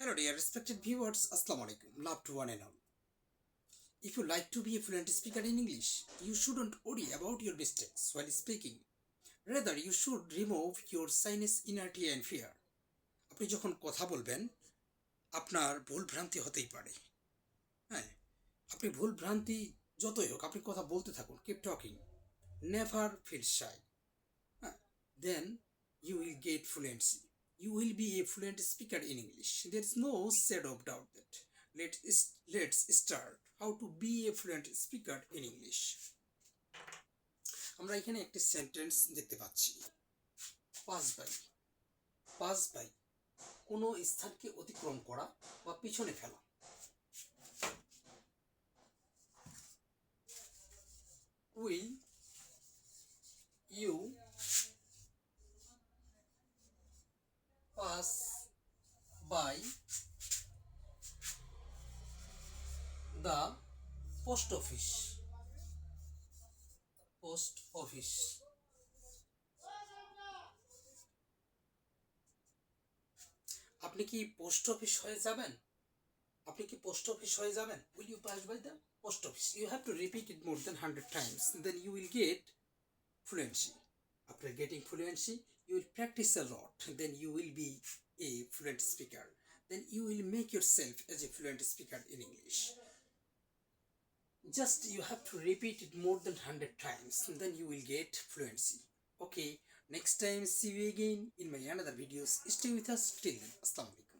Hello, dear respected viewers. Assalamu alaikum. Love to one and all. If you like to be a fluent speaker in English, you shouldn't worry about your mistakes while speaking. Rather, you should remove your sinus inertia and fear. আপনি যখন কথা বলবেন আপনার ভুল ভ্রান্তি হতেই পারে হ্যাঁ আপনি ভুল ভ্রান্তি যতই হোক আপনি কথা বলতে থাকুন keep talking never feel shy হ্যাঁ then you will get fluency. You will be a fluent speaker in English. There is no shadow of doubt that. Let's, let's start how to be a fluent speaker in English. আমরা এখানে একটি sentence দেখতে পাচ্ছি pass by pass by কোনো স্থানকে অতিক্রম করা বা পিছনে ফেলা will you pass by the post office. Post office. আপনি কি পোস্ট অফিস হয়ে যাবেন? আপনি কি পোস্ট অফিস হয়ে যাবেন? Will you pass by the post office you have to repeat it more than hundred times then you will get fluency. After getting fluency, you will practice a lot. Then you will be a fluent speaker. Then you will make yourself as a fluent speaker in English. Just you have to repeat it more than 100 times. Then you will get fluency. Okay, next time see you again in my another videos. Stay with us till then. Assalamu.